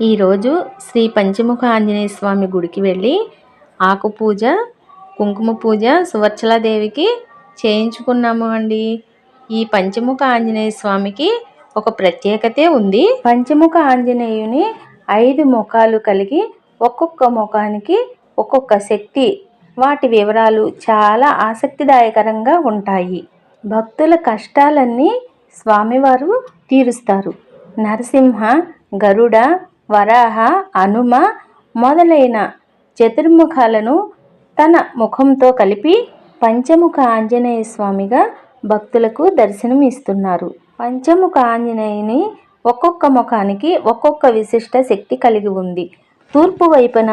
ఈరోజు శ్రీ పంచముఖ ఆంజనేయ స్వామి గుడికి వెళ్ళి ఆకు పూజ కుంకుమ పూజ సువర్చలాదేవికి చేయించుకున్నాము అండి. ఈ పంచముఖ ఆంజనేయ స్వామికి ఒక ప్రత్యేకతే ఉంది. పంచముఖ ఆంజనేయుని ఐదు ముఖాలు కలిగి ఒక్కొక్క ముఖానికి ఒక్కొక్క శక్తి వాటి వివరాలు చాలా ఆసక్తిదాయకరంగా ఉంటాయి. భక్తుల కష్టాలన్నీ స్వామివారు తీరుస్తారు. నరసింహ గరుడ వరాహ హనుమ మొదలైన చతుర్ముఖాలను తన ముఖంతో కలిపి పంచముఖ ఆంజనేయ స్వామిగా భక్తులకు దర్శనం ఇస్తున్నారు. పంచముఖ ఆంజనేయుని ఒక్కొక్క ముఖానికి ఒక్కొక్క విశిష్ట శక్తి కలిగి ఉంది. తూర్పు వైపున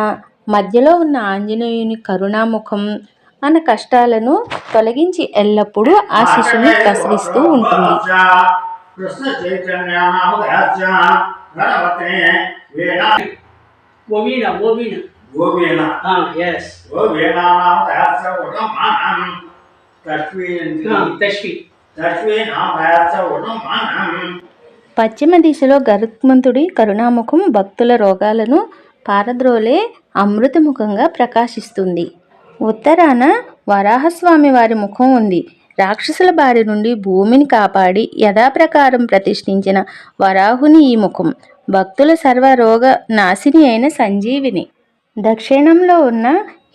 మధ్యలో ఉన్న ఆంజనేయుని కరుణాముఖం మన కష్టాలను తొలగించి ఎల్లప్పుడూ ఆ శిశుని ప్రసరిస్తూ ఉంటుంది. పశ్చిమ దిశలో గరుత్మంతుడి కరుణాముఖం భక్తుల రోగాలను పారద్రోలే అమృతముఖంగా ప్రకాశిస్తుంది. ఉత్తరాన వరాహస్వామి వారి ముఖం ఉంది. రాక్షసుల బారి నుండి భూమిని కాపాడి యథాప్రకారం ప్రతిష్ఠించిన వరాహుని ఈ ముఖం. భక్తుల సర్వరోగ నాశిని అయిన సంజీవిని. దక్షిణంలో ఉన్న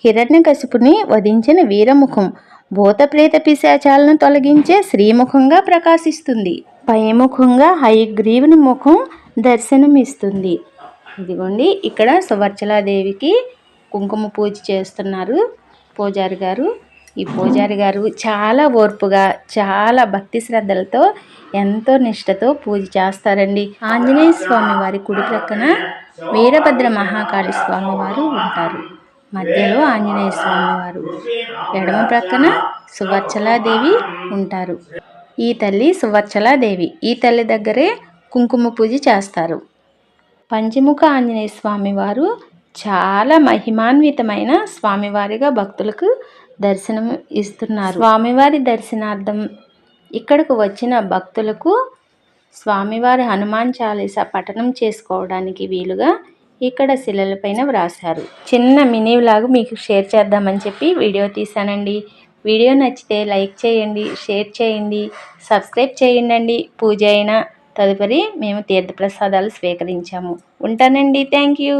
హిరణ్యకశిపుని వధించిన వీరముఖం భూతప్రేత పిశాచాలను తొలగించే శ్రీముఖంగా ప్రకాశిస్తుంది. పైముఖంగా హయగ్రీవుని ముఖం దర్శనమిస్తుంది. ఇదిగోండి ఇక్కడ సువర్చలాదేవికి కుంకుమ పూజ చేస్తున్నారు పూజారి గారు. ఈ పూజారి గారు చాలా ఓర్పుగా చాలా భక్తి శ్రద్ధలతో ఎంతో నిష్టతో పూజ చేస్తారండి. ఆంజనేయ స్వామి వారి కుడి ప్రక్కన వీరభద్ర మహాకాళి స్వామి వారు ఉంటారు. మధ్యలో ఆంజనేయ స్వామి వారు. ఎడమ ప్రక్కన సువర్చలాదేవి ఉంటారు. ఈ తల్లి సువర్చలాదేవి ఈ తల్లి దగ్గరే కుంకుమ పూజ చేస్తారు. పంచముఖ ఆంజనేయ స్వామి వారు చాలా మహిమాన్వితమైన స్వామివారిగా భక్తులకు దర్శనం ఇస్తున్నారు. స్వామివారి దర్శనార్థం ఇక్కడకు వచ్చిన భక్తులకు స్వామివారి హనుమాన్ చాలీసా పఠనం చేసుకోవడానికి వీలుగా ఇక్కడ శిలలపైన వ్రాశారు. చిన్న మినీ వ్లాగ్ మీకు షేర్ చేద్దామని చెప్పి వీడియో తీశానండి. వీడియో నచ్చితే లైక్ చేయండి షేర్ చేయండి సబ్స్క్రైబ్ చేయండి పూజ అయినా తదుపరి మేము తీర్థప్రసాదాలు స్వీకరించాము. ఉంటానండి. Thank you.